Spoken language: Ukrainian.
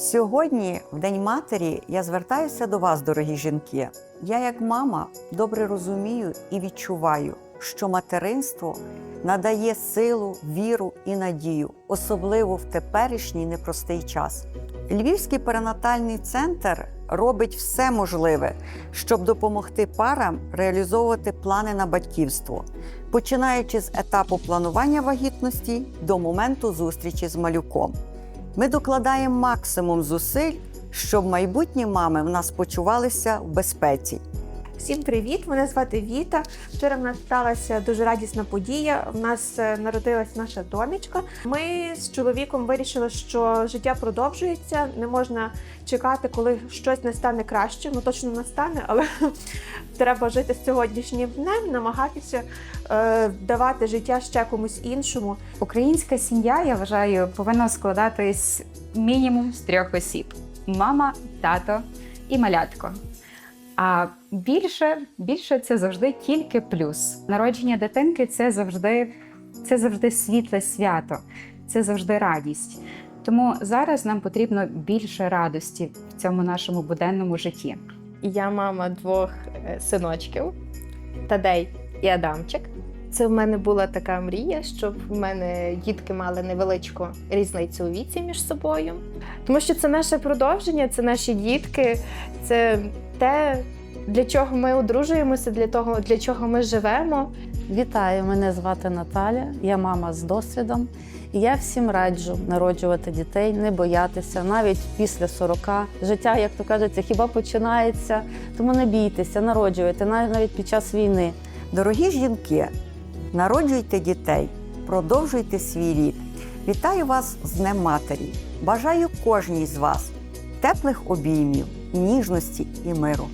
Сьогодні, в День матері, я звертаюся до вас, дорогі жінки. Я, як мама, добре розумію і відчуваю, що материнство надає силу, віру і надію, особливо в теперішній непростий час. Львівський перинатальний центр робить все можливе, щоб допомогти парам реалізовувати плани на батьківство, починаючи з етапу планування вагітності до моменту зустрічі з малюком. Ми докладаємо максимум зусиль, щоб майбутні мами в нас почувалися в безпеці. Всім привіт! Мене звати Віта. Вчора в нас сталася дуже радісна подія. У нас е, народилась наша донечка. Ми з чоловіком вирішили, що життя продовжується. Не можна чекати, коли щось не стане краще. Ну точно настане, але треба жити сьогоднішнім днем, намагатися е, давати життя ще комусь іншому. Українська сім'я, я вважаю, повинна складатись мінімум з трьох осіб: мама, тато і малятко. А більше, більше це завжди тільки плюс. Народження дитинки це завжди, це завжди світле свято, це завжди радість. Тому зараз нам потрібно більше радості в цьому нашому буденному житті. Я мама двох е, синочків Тадей і Адамчик. Це в мене була така мрія, щоб в мене дітки мали невеличку різницю у віці між собою. Тому що це наше продовження, це наші дітки, це те, для чого ми одружуємося, для того, для чого ми живемо. Вітаю, мене звати Наталя, я мама з досвідом. І я всім раджу народжувати дітей, не боятися, навіть після 40. Життя, як то кажеться, хіба починається, тому не бійтеся, народжуйте навіть навіть під час війни. Дорогі жінки, народжуйте дітей, продовжуйте свій рід. Вітаю вас з Днем Матері. Бажаю кожній з вас теплих обіймів, ніжності і миру.